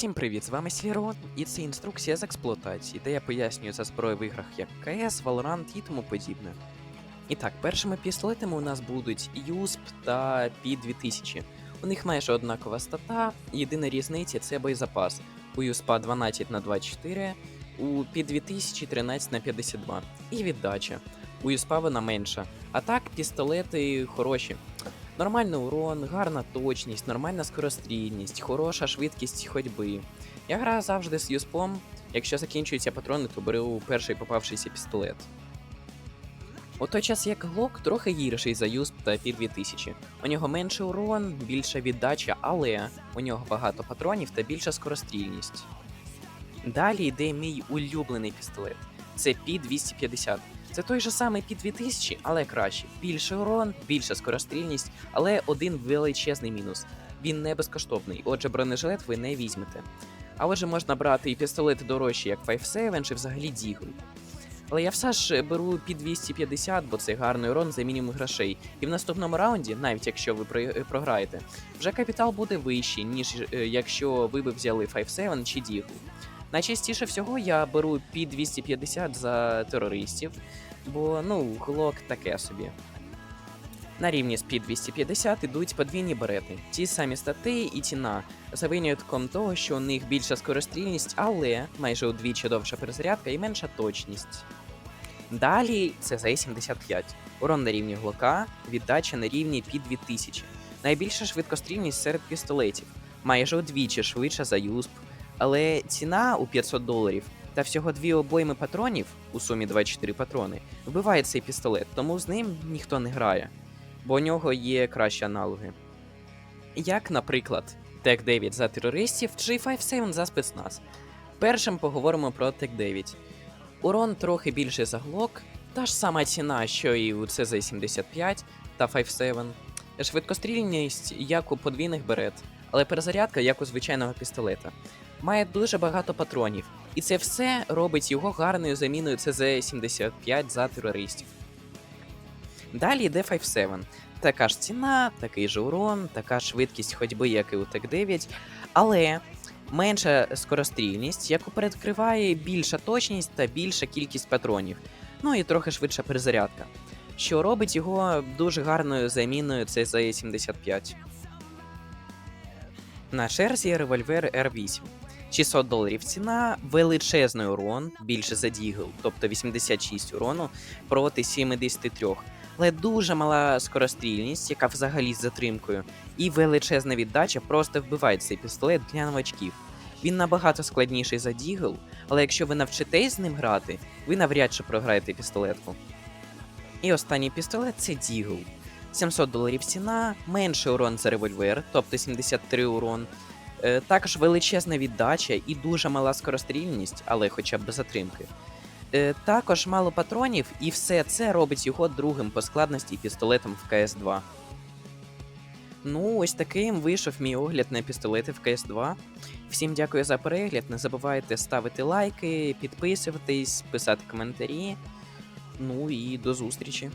Усім привіт, з вами Сірон, і це інструкція з експлуатації, де я пояснюю за зброю в іграх як КС, Valorant і тому подібне. І так, першими пістолетами у нас будуть USP та P2000. У них майже однакова стата, єдина різниця це боєзапас. У USP 12 на 24, у P2000 13 на 52. І віддача. У USP вона менша. А так, пістолети хороші. Нормальний урон, гарна точність, нормальна скорострільність, хороша швидкість ходьби. Я граю завжди з юспом. Якщо закінчуються патрони, то беру перший попавшийся пістолет. У той час як Глок трохи гірший за юсп та пі 2000. У нього менший урон, більша віддача, але у нього багато патронів та більша скорострільність. Далі йде мій улюблений пістолет. Це пі 250 Це той же самий пі 2000 але краще. Більший урон, більша скорострільність, але один величезний мінус. Він не безкоштовний, отже, бронежилет ви не візьмете. А отже, можна брати і пістолети дорожчі, як 5.7 чи взагалі Дігл. Але я все ж беру під 250, бо це гарний урон за мінімум грошей. І в наступному раунді, навіть якщо ви е, програєте, вже капітал буде вищий, ніж е, якщо ви б взяли 5.7 чи Дігл. Найчастіше всього я беру під 250 за терористів, бо ну, глок таке собі. На рівні з під 250 ідуть подвійні берети, ті самі стати і ціна, за винятком того, що у них більша скорострільність, але майже удвічі довша перезарядка і менша точність. Далі це За-75. Урон на рівні глока, віддача на рівні під 2000. Найбільша швидкострільність серед пістолетів, майже удвічі швидша за юсп, але ціна у 500 доларів та всього дві обойми патронів, у сумі 24 патрони, вбиває цей пістолет, тому з ним ніхто не грає, бо у нього є кращі аналоги. Як, наприклад, Тек 9 за терористів чи 5.7 за спецназ. Першим поговоримо про Тек 9. Урон трохи більший за глок, та ж сама ціна, що і у CZ75 та 5.7. Швидкострільність, як у подвійних берет, але перезарядка як у звичайного пістолета. Має дуже багато патронів, і це все робить його гарною заміною CZ75 за терористів. Далі йде 5.7. Така ж ціна, такий же урон, така ж швидкість ходьби, як і у Тек 9, але менша скорострільність, яку перекриває більша точність та більша кількість патронів, ну і трохи швидша перезарядка, що робить його дуже гарною заміною CZ75. На черзі револьвер R8. 600 доларів ціна, величезний урон, більше за Дігл, тобто 86 урону проти 73 але дуже мала скорострільність, яка взагалі з затримкою, і величезна віддача просто вбиває цей пістолет для новачків. Він набагато складніший за Дігл, але якщо ви навчитесь з ним грати, ви навряд чи програєте пістолетку. І останній пістолет це Дігл. 700 доларів ціна, менший урон за револьвер, тобто 73 урон. Е, Також величезна віддача і дуже мала скорострільність, але хоча б без затримки. Е, Також мало патронів, і все це робить його другим по складності пістолетом в КС2. Ну, ось таким вийшов мій огляд на пістолети в КС2. Всім дякую за перегляд. Не забувайте ставити лайки, підписуватись, писати коментарі. Ну і до зустрічі.